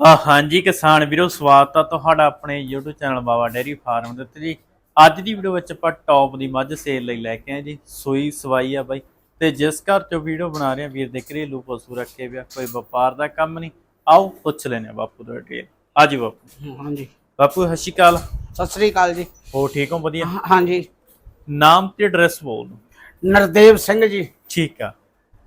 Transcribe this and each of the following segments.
ਆ ਹਾਂਜੀ ਕਿਸਾਨ ਵੀਰੋ ਸਵਾਗਤ ਆ ਤੁਹਾਡਾ ਆਪਣੇ YouTube channel Baba dairy farm ਦੇ ਉੱਤੇ ਜੀ। ਅੱਜ ਦੀ ਵੀਡੀਓ ਵਿੱਚ ਆਪਾਂ ਟੌਪ ਦੀ ਮੱਝ ਸੇਲ ਲਈ ਲੈ ਕੇ ਆਏ ਜੀ। ਸੂਈ ਸਵਾਈ ਆ ਬਾਈ। ਤੇ ਜਿਸ ਘਰ ਚੋਂ ਵੀਡੀਓ ਬਣਾ ਰਹੇ ਆ ਵੀਰ ਦੇ ਘਰੇਲੂ ਪਸ਼ੂ ਰੱਖੇ ਵਿਆ ਕੋਈ ਵਪਾਰ ਦਾ ਕੰਮ ਨਹੀਂ। ਆਓ ਪੁੱਛ ਲੈਨੇ ਆ ਬਾਪੂ ਦਾ ਡਿਟੇਲ ਆਜੀ ਬਾਪੂ। ਹਾਂਜੀ। ਬਾਪੂ ਸਤਿ ਸ਼੍ਰੀ ਅਕਾਲ। ਸਤਿ ਸ੍ਰੀ ਅਕਾਲ ਜੀ। ਹੋ ਠੀਕ ਹੋ? ਵਧੀਆ? ਹਾਂਜੀ। ਨਾਮ ਤੇ ਐਡਰੈਸ ਬੋਲ। ਨਰਦੇਵ ਸਿੰਘ ਜੀ। ਠੀਕ ਆ।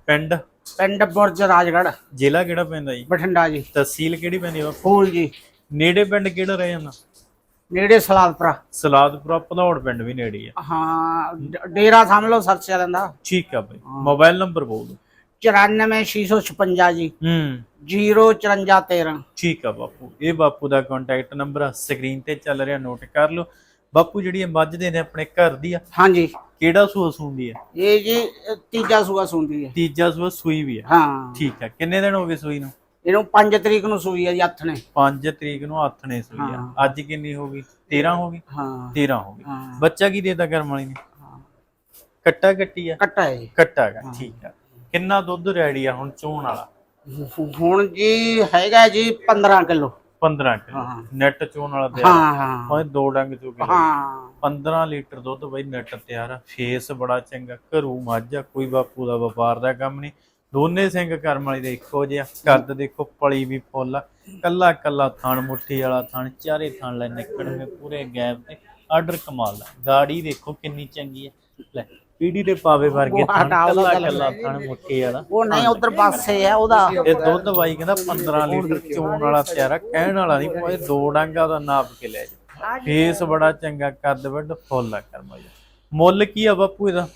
ਪਿੰਡ? ਪਿੰਡ ਬੁਰਜ ਰਾਜਗੜ੍ਹ। ਜ਼ਿਲ੍ਹਾ ਕਿਹੜਾ ਪੈਂਦਾ ਜੀ? ਬਠਿੰਡਾ ਜੀ। ਤਹਿਸੀਲ ਕਿਹੜੀ ਪੈਂਦੀ ਆ ਫੂਲ ਜੀ। ਨੇੜੇ ਪਿੰਡ ਕਿਹੜਾ ਰਹਿ ਜਾਂਦਾ? ਨੇੜੇ ਸਲਾਦਪੁਰਾ। ਸਲਾਦਪੁਰਾ ਭਦੌੜ ਪਿੰਡ ਵੀ ਨੇੜੇ ਆ। ਹਾਂ ਡੇਰਾ ਸਮਝ ਲਓ ਸਰਚ ਚੱਲਣ ਦਾ ਠੀਕ ਆ ਬਾਈ। ਮੋਬਾਈਲ ਨੰਬਰ ਬੋਲ ਦਿਓ। 94656 ਜੀ। ਹੂੰ। 05413 ਠੀਕ ਆ ਬਾਪੂ। ਇਹ ਬਾਪੂ ਦਾ ਕੰਟੈਕਟ ਨੰਬਰ ਆ। ਸਕਰੀਨ ਤੇ ਚੱਲ ਰਿਹਾ ਨੋਟ ਕਰ ਲਓ। ਬਾਪੂ ਜਿਹੜੀ ਇਹ ਮੱਝ ਦੇ ਨੇ ਆਪਣੇ ਘਰ ਦੀ ਆ ਹਾਂਜੀ। ਕਿਹੜਾ ਸੂਆ ਸੂੰਦੀ ਆ? ਇਹ ਜੀ ਅ, ਤੀਜਾ ਸੂਆ ਸੁਣਦੀ ਹੈ ਤੀਜਾ ਸੂਆ ਸੂਈ ਵੀ ਆ। ਹਾਂ। ਠੀਕ ਆ ਕਿੰਨੇ ਦਿਨ ਹੋ ਗਏ ਸੂਈ ਨੂੰ? ਇਹਨੂੰ 5 ਤਰੀਕ ਨੂੰ ਸੂਈ ਹੈ ਜੀ ਹੱਥ ਨੇ। 5 ਤਰੀਕ ਨੂੰ ਹੱਥ ਨੇ ਸੂਈ ਆ। ਹਾਂ। ਅੱਜ ਕਿੰਨੀ ਹੋ ਗਈ? 13 ਹੋ ਗਈ? ਹਾਂ। 13 ਹੋ ਗਈ। ਹਾਂ। ਬੱਚਾ ਕੀ ਦੇਦਾ ਕਰਮ ਵਾਲੀ ਨੇ? ਹਾਂ। ਕੱਟਾ ਕੱਟੀ ਆ? ਕੱਟਾ ਹੈ ਜੀ। ਕੱਟਾ ਗਾ ਠੀਕ ਆ। ਕਿੰਨਾ ਦੁੱਧ ਰੈਡੀ ਆ ਹੁਣ ਚੋਣ ਵਾਲਾ? ਹੁਣ ਜੀ ਹੈਗਾ ਜੀ 15 ਕਿਲੋ। 15 ਕਿਲੋ। ਨੈਟ ਚੋਣ ਵਾਲਾ ਤੇ ਹਾਂ ਹਾਂ। ਦੋ ਡੰਗ ਚੋ ਕੇ ਹਾਂ। 15 ਲੀਟਰ ਦੁੱਧ ਬਈ ਨੈਟ ਤਿਆਰ ਆ। ਫੇਸ ਬੜਾ ਚੰਗਾ ਘਰੂ ਮੱਝ ਕੋਈ ਬਾਪੂ ਦਾ ਵਪਾਰ ਦਾ ਕੰਮ ਨਹੀਂ। ਦੋਨੇ ਸਿੰਘ ਕਰਮ ਵਾਲੀ ਦੇ ਇੱਕੋ ਜਿਹਾ ਕੱਦ ਦੇਖੋ ਪਲੀ ਵੀ ਫੁੱਲ ਕੱਲਾ ਕੱਲਾ ਥਣ ਮੁੱਠੀ ਵਾਲਾ ਥਣ ਚਾਰੇ ਥਣ ਲੈ ਨਿਕਲਣਗੇ ਪੂਰੇ ਗੈਪ ਤੇ। ਆਰਡਰ ਕਮਾਲ ਦਾ ਗਾੜੀ ਦੇਖੋ ਕਿੰਨੀ ਚੰਗੀ ਹੈ ਲੈ ਪੀੜੀ ਦੇ ਪਾਵੇ ਵਰਗੇ ਥਣ ਕੱਲਾ। ਕੱਲਾ ਥਣ ਮੁੱਠੀ ਵਾਲਾ। ਉਹ ਨਹੀਂ ਉਧਰ ਪਾਸੇ ਹੈ ਉਹਦਾ। ਇਹ ਦੁੱਧ ਬਾਈ ਕਹਿੰਦਾ 15 ਲੀਟਰ ਚੋਣ ਵਾਲਾ ਤਿਆਰ ਆ ਕਹਿਣ ਵਾਲਾ ਨਹੀਂ ਕੋਈ ਦੋ ਡਾਂਗਾ ਦਾ ਨਾਪ ਕੇ ਲੈ ਜਾ ਫੇਸ ਬੜਾ ਚੰਗਾ ਕੱਦ ਵੱਡ ਫੁੱਲ ਆ ਕਰਮਾ ਜੀ। ਮੁੱਲ ਕੀ ਆ ਬਾਪੂ ਇਹਦਾ?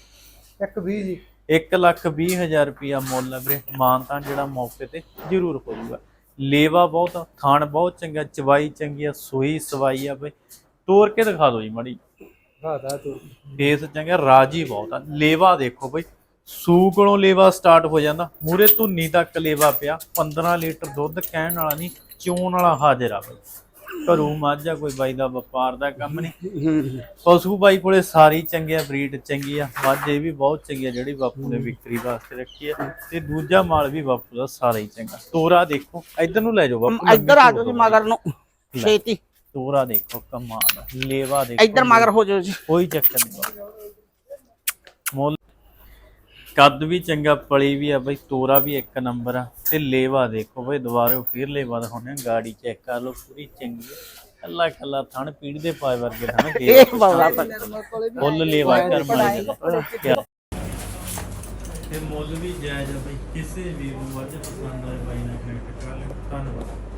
ਇੱਕ 20 ਜੀ। 1 ਲੱਖ 20 ਹਜ਼ਾਰ ਰੁਪਿਆ ਮੁੱਲ ਆ ਵੀਰੇ। ਮਾਨ ਤਾਂ ਜਿਹੜਾ ਮੌਕੇ ਤੇ ਜ਼ਰੂਰ ਹੋ ਜਾਊਗਾ ਲੇਵਾ ਬਹੁਤ ਆ, ਥਣ ਬਹੁਤ ਚੰਗਾ ਚਵਾਈ ਚੰਗੀ ਆ ਸੂਈ ਸਵਾਈ ਆ ਬਈ। ਤੋਰ ਕੇ ਦਿਖਾ ਦਿਓ ਜੀ ਮੜੀ ਫੇਸ ਚੰਗਾ ਰਾਜੀ ਬਹੁਤ ਆ। ਲੇਵਾ ਦੇਖੋ ਬਈ ਸੂ ਕੋਲੋਂ ਲੇਵਾ ਸਟਾਰਟ ਹੋ ਜਾਂਦਾ। ਮੂਰੇ ਧੁੰਨੀ ਤੱਕ ਲੇਵਾ ਪਿਆ। 15 ਲੀਟਰ ਦੁੱਧ ਕਹਿਣ ਵਾਲਾ ਨਹੀਂ ਚੋਣ ਵਾਲਾ ਹਾਜ਼ਰ ਆ ਬਈ। ਘਰੂ ਮਾਝਾ ਕੋਈ ਬਾਈ ਦਾ ਵਪਾਰ ਦਾ ਕੰਮ ਨਹੀਂ। ਪਸ਼ੂ ਬਾਈ ਕੋਲੇ ਸਾਰੀ ਚੰਗੀ ਆ ਬਰੀਡ ਚੰਗੀ ਆ। ਮੱਝ ਇਹ ਵੀ ਬਹੁਤ ਚੰਗੀ ਆ ਜਿਹੜੀ ਬਾਪੂ ਨੇ ਵਿਕਰੀ ਵਾਸਤੇ ਰੱਖੀ ਆ। ਤੇ ਦੂਜਾ ਮਾਲ ਵੀ ਬਾਪੂ ਦਾ ਸਾਰਾ ਹੀ ਚੰਗਾ। ਤੋਰਾ ਦੇਖੋ ਇੱਧਰ ਨੂੰ ਲੈ ਜਾਓ ਬਾਪੂ ਇੱਧਰ ਆ ਜਾਓ ਜੀ ਮਗਰ ਨੂੰ। ਛੇਤੀ। ਤੋਰਾ ਦੇਖੋ ਕਮਾਲ। ਲੇਵਾ ਦੇਖੋ ਇੱਧਰ ਮਗਰ ਹੋ ਜਾਓ ਜੀ। ਕੋਈ ਚੱਕਰ ਨਹੀਂ। ਮੁੱਲ ਕੱਦ ਵੀ ਚੰਗਾ ਪਲੀ ਵੀ ਆ ਬਈ ਤੋਰਾ ਵੀ ਇੱਕ ਨੰਬਰ ਆ। ਤੇ ਲੇਵਾ ਦੇਖੋ ਬਈ ਦੁਬਾਰਾ ਫਿਰ ਲੇਵਾ ਦਿਖਾਉਣੇ ਗਾੜੀ ਚੈੱਕ ਕਰ ਲਓ ਪੂਰੀ ਚੰਗੀ ਕੱਲਾ ਕੱਲਾ ਥਣ ਪੀੜ ਦੇ ਪਾਏ ਵਰਗੇ ਥਣ। ਇਹ ਬਾਬਾ ਫੁੱਲ ਲੇਵਾ ਕਰ ਮਾਰੇ ਤੇ ਮੁੱਲ ਵੀ ਜਾਇਜ਼ ਆ ਬਈ ਕਿਸੇ ਵੀ ਨੂੰ ਮੱਝ ਪਸੰਦ ਆਏ ਬਾਈ ਨਾਲ ਕਨੈਕਟ